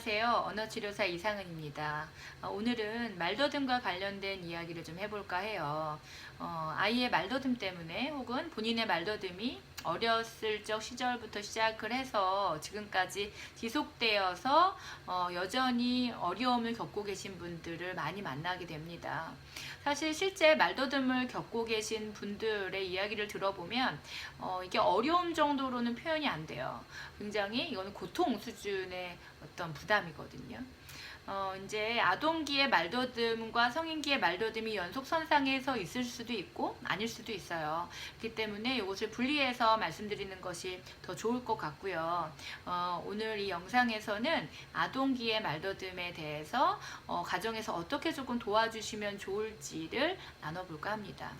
안녕하세요. 언어치료사 이상은입니다. 어, 오늘은 말더듬과 관련된 이야기를 좀 해볼까 해요. 어, 아이의 말더듬 때문에 혹은 본인의 말더듬이 어렸을 적 시절부터 시작을 해서 지금까지 지속되어서 어, 여전히 어려움을 겪고 계신 분들을 많이 만나게 됩니다. 사실 실제 말더듬을 겪고 계신 분들의 이야기를 들어보면 어, 이게 어려움 정도로는 표현이 안 돼요. 굉장히 이거는 고통 수준의 어떤 부담이거든요. 어, 이제 아동기의 말더듬과 성인기의 말더듬이 연속선상에서 있을 수도 있고 아닐 수도 있어요. 그렇기 때문에 이것을 분리해서 말씀드리는 것이 더 좋을 것 같고요. 어, 오늘 이 영상에서는 아동기의 말더듬에 대해서 어, 가정에서 어떻게 조금 도와주시면 좋을지를 나눠볼까 합니다.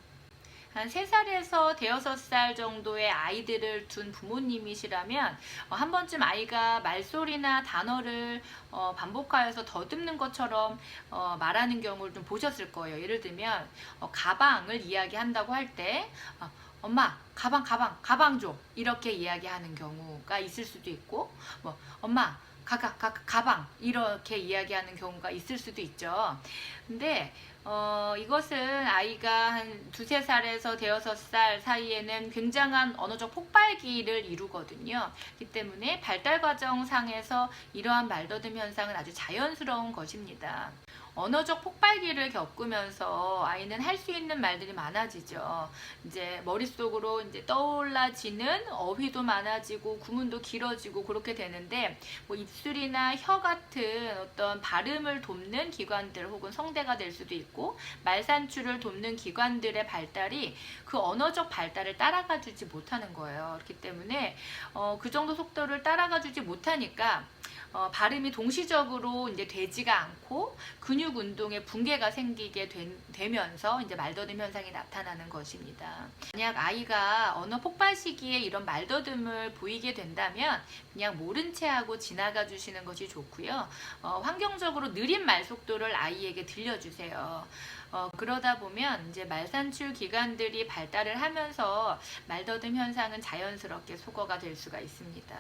한 3살에서 대여섯 살 정도의 아이들을 둔 부모님이시라면 어, 한 번쯤 아이가 말소리나 단어를 어, 반복하여서 더듬는 것처럼 어, 말하는 경우를 좀 보셨을 거예요. 예를 들면 어, 가방을 이야기한다고 할때 어, 엄마 가방 가방 가방 줘 이렇게 이야기하는 경우가 있을 수도 있고 뭐 엄마 가가 가 가방 이렇게 이야기하는 경우가 있을 수도 있죠. 근데 어, 이것은 아이가 한 두세 살에서 대여섯 살 사이에는 굉장한 언어적 폭발기를 이루거든요. 그렇기 때문에 발달 과정 상에서 이러한 말더듬 현상은 아주 자연스러운 것입니다. 언어적 폭발기를 겪으면서 아이는 할 수 있는 말들이 많아지죠. 이제 머릿속으로 이제 떠올라지는 어휘도 많아지고 구문도 길어지고 그렇게 되는데 뭐 입술이나 혀 같은 어떤 발음을 돕는 기관들 혹은 성대가 될 수도 있고 말 산출을 돕는 기관들의 발달이 그 언어적 발달을 따라가 주지 못하는 거예요. 그렇기 때문에 어, 그 정도 속도를 따라가 주지 못하니까 어, 발음이 동시적으로 이제 되지가 않고 근육 운동에 붕괴가 생기게 된- 되면서 이제 말더듬 현상이 나타나는 것입니다. 만약 아이가 언어 폭발 시기에 이런 말더듬을 보이게 된다면 그냥 모른 채 하고 지나가 주시는 것이 좋고요. 어, 환경적으로 느린 말 속도를 아이에게 들려주세요. 어, 그러다 보면 이제 말산출 기관들이 발달을 하면서 말더듬 현상은 자연스럽게 소거가 될 수가 있습니다.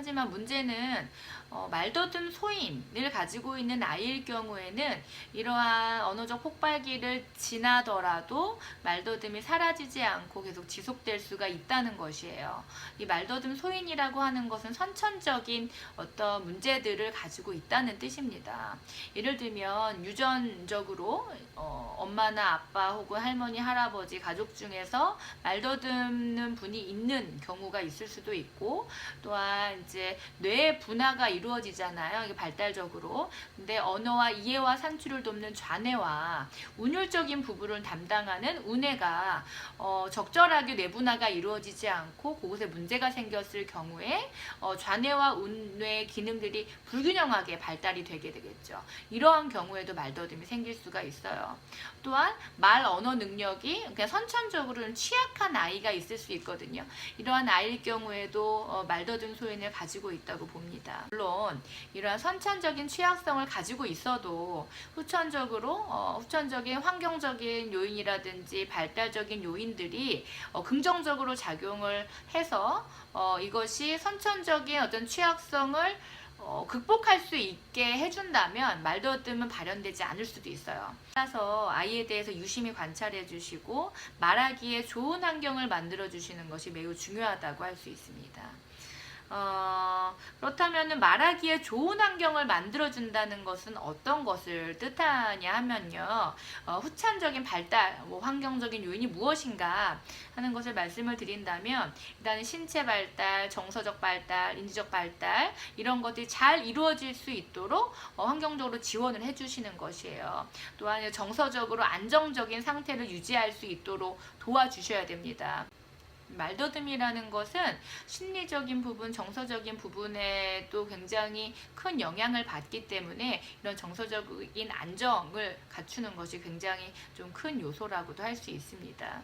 하지만 문제는 어, 말더듬 소인을 가지고 있는 아이일 경우에는 이러한 언어적 폭발기를 지나더라도 말더듬이 사라지지 않고 계속 지속될 수가 있다는 것이에요. 이 말더듬 소인이라고 하는 것은 선천적인 어떤 문제들을 가지고 있다는 뜻입니다. 예를 들면 유전적으로 어, 엄마나 아빠 혹은 할머니, 할아버지 가족 중에서 말더듬는 분이 있는 경우가 있을 수도 있고 또한 이제 뇌의 분화가 이루어지잖아요. 이게 발달적으로. 근데 언어와 이해와 산출을 돕는 좌뇌와 운율적인 부분을 담당하는 우뇌가 어, 적절하게 뇌분화가 이루어지지 않고 그곳에 문제가 생겼을 경우에 어, 좌뇌와 운뇌의 기능들이 불균형하게 발달이 되게 되겠죠. 이러한 경우에도 말더듬이 생길 수가 있어요. 또한 말 언어 능력이 그냥 선천적으로는 취약한 아이가 있을 수 있거든요. 이러한 아이일 경우에도 어, 말더듬 소인을 가지고 있다고 봅니다. 물론 이러한 선천적인 취약성을 가지고 있어도 후천적으로 어, 후천적인 환경적인 요인이라든지 발달적인 요인들이 어, 긍정적으로 작용을 해서 어, 이것이 선천적인 어떤 취약성을 어, 극복할 수 있게 해준다면 말더듬은 발현되지 않을 수도 있어요. 따라서 아이에 대해서 유심히 관찰해 주시고 말하기에 좋은 환경을 만들어 주시는 것이 매우 중요하다고 할 수 있습니다. 어, 그렇다면 말하기에 좋은 환경을 만들어준다는 것은 어떤 것을 뜻하냐 하면요. 어, 후천적인 발달, 뭐 환경적인 요인이 무엇인가 하는 것을 말씀을 드린다면 일단은 신체 발달, 정서적 발달, 인지적 발달 이런 것들이 잘 이루어질 수 있도록 어, 환경적으로 지원을 해주시는 것이에요. 또한 정서적으로 안정적인 상태를 유지할 수 있도록 도와주셔야 됩니다. 말더듬이라는 것은 심리적인 부분, 정서적인 부분에도 굉장히 큰 영향을 받기 때문에 이런 정서적인 안정을 갖추는 것이 굉장히 좀 큰 요소라고도 할 수 있습니다.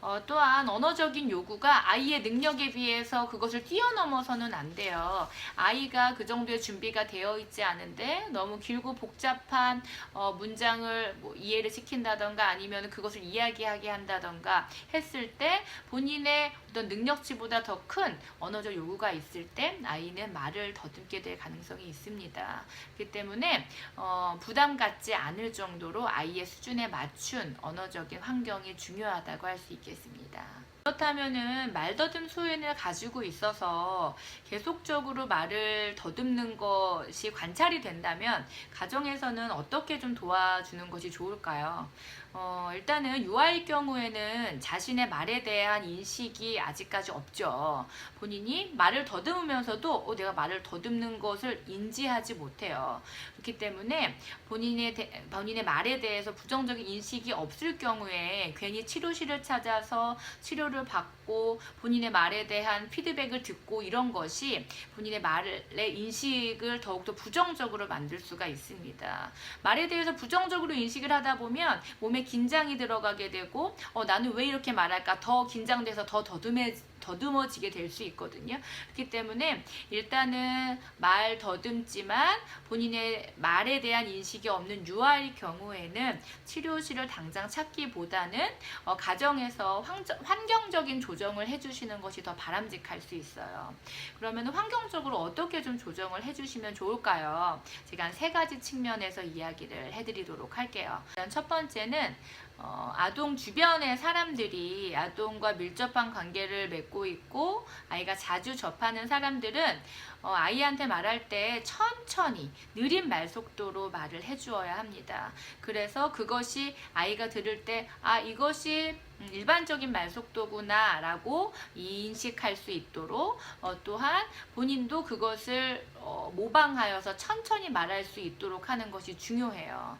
어, 또한 언어적인 요구가 아이의 능력에 비해서 그것을 뛰어넘어서는 안 돼요. 아이가 그 정도의 준비가 되어 있지 않은데 너무 길고 복잡한 어, 문장을 뭐 이해를 시킨다던가 아니면 그것을 이야기하게 한다던가 했을 때 본인의 어떤 능력치보다 더 큰 언어적 요구가 있을 때 아이는 말을 더듬게 될 가능성이 있습니다. 그렇기 때문에 어, 부담 갖지 않을 정도로 아이의 수준에 맞춘 언어적인 환경이 중요하다고 할 수 있겠습니다. 그렇다면은 말더듬 소인을 가지고 있어서 계속적으로 말을 더듬는 것이 관찰이 된다면 가정에서는 어떻게 좀 도와주는 것이 좋을까요? 어, 일단은 유아일 경우에는 자신의 말에 대한 인식이 아직까지 없죠. 본인이 말을 더듬으면서도 어, 내가 말을 더듬는 것을 인지하지 못해요. 그렇기 때문에 본인의, 대- 본인의 말에 대해서 부정적인 인식이 없을 경우에 괜히 치료실을 찾아서 치료를 받고 본인의 말에 대한 피드백을 듣고 이런 것이 본인의 말의 인식을 더욱더 부정적으로 만들 수가 있습니다. 말에 대해서 부정적으로 인식을 하다 보면 몸에 긴장이 들어가게 되고 어, 나는 왜 이렇게 말할까 더 긴장돼서 더 더듬해 더듬어지게 될 수 있거든요. 그렇기 때문에 일단은 말 더듬지만 본인의 말에 대한 인식이 없는 유아일 경우에는 치료실을 당장 찾기보다는 어, 가정에서 환정- 환경적인 조정을 해주시는 것이 더 바람직할 수 있어요. 그러면 환경적으로 어떻게 좀 조정을 해주시면 좋을까요? 제가 한 세 가지 측면에서 이야기를 해드리도록 할게요. 첫 번째는 어, 아동 주변의 사람들이 아동과 밀접한 관계를 맺고 있고 아이가 자주 접하는 사람들은 어, 아이한테 말할 때 천천히 느린 말 속도로 말을 해주어야 합니다. 그래서 그것이 아이가 들을 때 아 이것이 음, 일반적인 말 속도구나 라고 인식할 수 있도록 어, 또한 본인도 그것을 어, 모방하여서 천천히 말할 수 있도록 하는 것이 중요해요.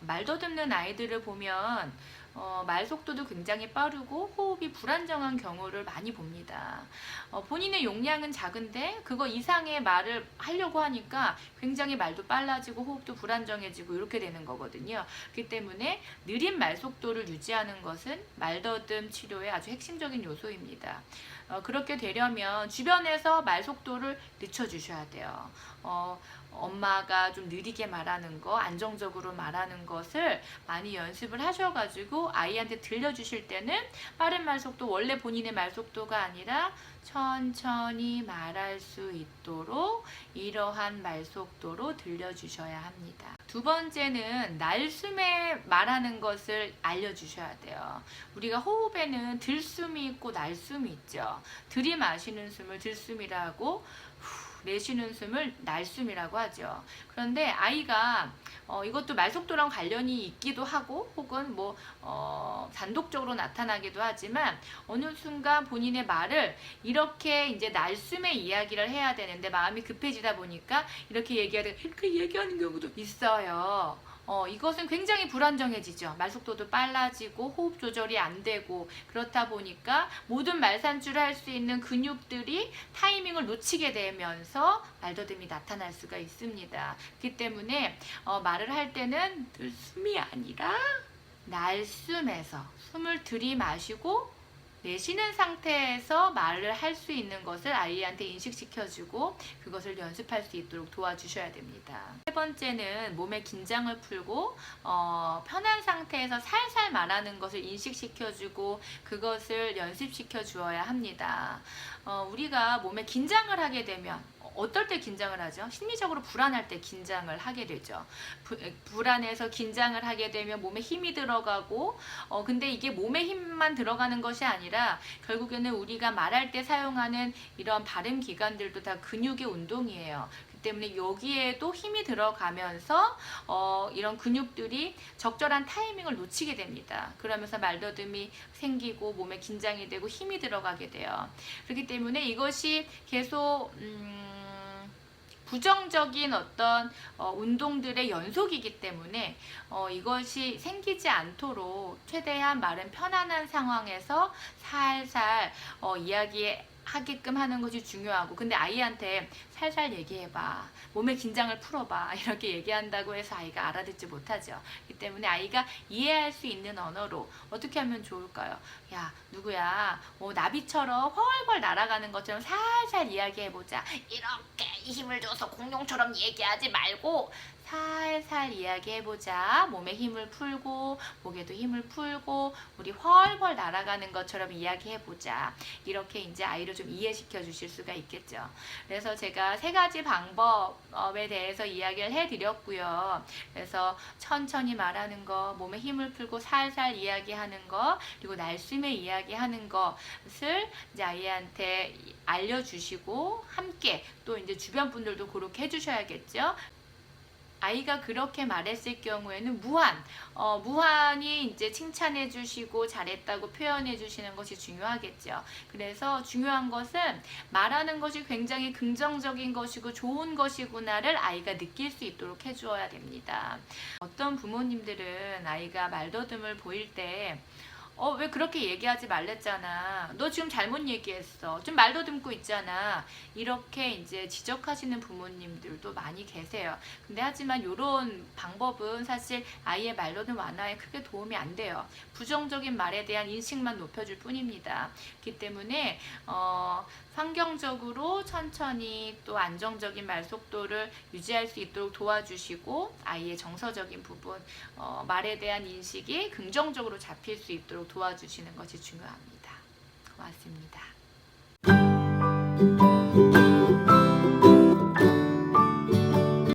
말 더듬는 아이들을 보면 어, 말 속도도 굉장히 빠르고 호흡이 불안정한 경우를 많이 봅니다. 어, 본인의 용량은 작은데 그거 이상의 말을 하려고 하니까 굉장히 말도 빨라지고 호흡도 불안정해지고 이렇게 되는 거거든요. 그렇기 때문에 느린 말 속도를 유지하는 것은 말더듬 치료의 아주 핵심적인 요소입니다. 어, 그렇게 되려면 주변에서 말 속도를 늦춰주셔야 돼요. 어, 엄마가 좀 느리게 말하는 거, 안정적으로 말하는 것을 많이 연습을 하셔가지고 아이한테 들려주실 때는 빠른 말 속도, 원래 본인의 말 속도가 아니라 천천히 말할 수 있도록 이러한 말 속도로 들려주셔야 합니다. 두 번째는 날숨에 말하는 것을 알려주셔야 돼요. 우리가 호흡에는 들숨이 있고 날숨이 있죠. 들이마시는 숨을 들숨이라고 후, 내쉬는 숨을 날숨이라고 하죠. 그런데 아이가 어, 이것도 말 속도랑 관련이 있기도 하고 혹은 뭐 어, 단독적으로 나타나기도 하지만 어느 순간 본인의 말을 이렇게 이제 날숨에 이야기를 해야 되는데 마음이 급해지다 보니까 이렇게 얘기하다 이렇게 얘기하는 경우도 있어요. 어, 이것은 굉장히 불안정해지죠. 말 속도도 빨라지고 호흡 조절이 안 되고 그렇다 보니까 모든 말산주를 할수 있는 근육들이 타이밍을 놓치게 되면서 말더듬이 나타날 수가 있습니다. 그렇기 때문에 어, 말을 할 때는 숨이 아니라 날숨에서 숨을 들이마시고 내쉬는 상태에서 말을 할 수 있는 것을 아이한테 인식시켜주고 그것을 연습할 수 있도록 도와주셔야 됩니다. 세 번째는 몸의 긴장을 풀고 어, 편한 상태에서 살살 말하는 것을 인식시켜주고 그것을 연습시켜 주어야 합니다. 어, 우리가 몸에 긴장을 하게 되면 어떨 때 긴장을 하죠? 심리적으로 불안할 때 긴장을 하게 되죠. 부- 불안해서 긴장을 하게 되면 몸에 힘이 들어가고, 어, 근데 이게 몸에 힘만 들어가는 것이 아니라 결국에는 우리가 말할 때 사용하는 이런 발음 기관들도 다 근육의 운동이에요. 그렇기 때문에 여기에도 힘이 들어가면서 어, 이런 근육들이 적절한 타이밍을 놓치게 됩니다. 그러면서 말더듬이 생기고 몸에 긴장이 되고 힘이 들어가게 돼요. 그렇기 때문에 이것이 계속 음, 부정적인 어떤 어, 운동들의 연속이기 때문에 어, 이것이 생기지 않도록 최대한 말은 편안한 상황에서 살살 어, 이야기 하게끔 하는 것이 중요하고 근데 아이한테 살살 얘기해봐. 몸의 긴장을 풀어봐. 이렇게 얘기한다고 해서 아이가 알아듣지 못하죠. 그렇기 때문에 아이가 이해할 수 있는 언어로 어떻게 하면 좋을까요? 야 누구야? 어, 나비처럼 훨훨 날아가는 것처럼 살살 이야기해보자. 이렇게 힘을 줘서 공룡처럼 얘기하지 말고 살살 이야기해보자. 몸에 힘을 풀고, 목에도 힘을 풀고, 우리 훨훨 날아가는 것처럼 이야기해보자. 이렇게 이제 아이를 좀 이해시켜 주실 수가 있겠죠. 그래서 제가 세 가지 방법에 대해서 이야기를 해드렸고요. 그래서 천천히 말하는 거, 몸에 힘을 풀고 살살 이야기하는 거, 그리고 날숨에 이야기하는 것을 이제 아이한테 알려주시고 함께 또 이제 주변 분들도 그렇게 해주셔야겠죠. 아이가 그렇게 말했을 경우에는 무한, 어, 무한히 이제 칭찬해 주시고 잘했다고 표현해 주시는 것이 중요하겠죠. 그래서 중요한 것은 말하는 것이 굉장히 긍정적인 것이고 좋은 것이구나를 아이가 느낄 수 있도록 해 주어야 됩니다. 어떤 부모님들은 아이가 말더듬을 보일 때 어, 왜 그렇게 얘기하지 말랬잖아. 너 지금 잘못 얘기했어. 좀 말더듬고 있잖아. 이렇게 이제 지적하시는 부모님들도 많이 계세요. 근데 하지만 이런 방법은 사실 아이의 말더듬 완화에 크게 도움이 안 돼요. 부정적인 말에 대한 인식만 높여줄 뿐입니다. 그렇기 때문에 어, 환경적으로 천천히 또 안정적인 말 속도를 유지할 수 있도록 도와주시고 아이의 정서적인 부분 어, 말에 대한 인식이 긍정적으로 잡힐 수 있도록 도와주시는 것이 중요합니다. 고맙습니다.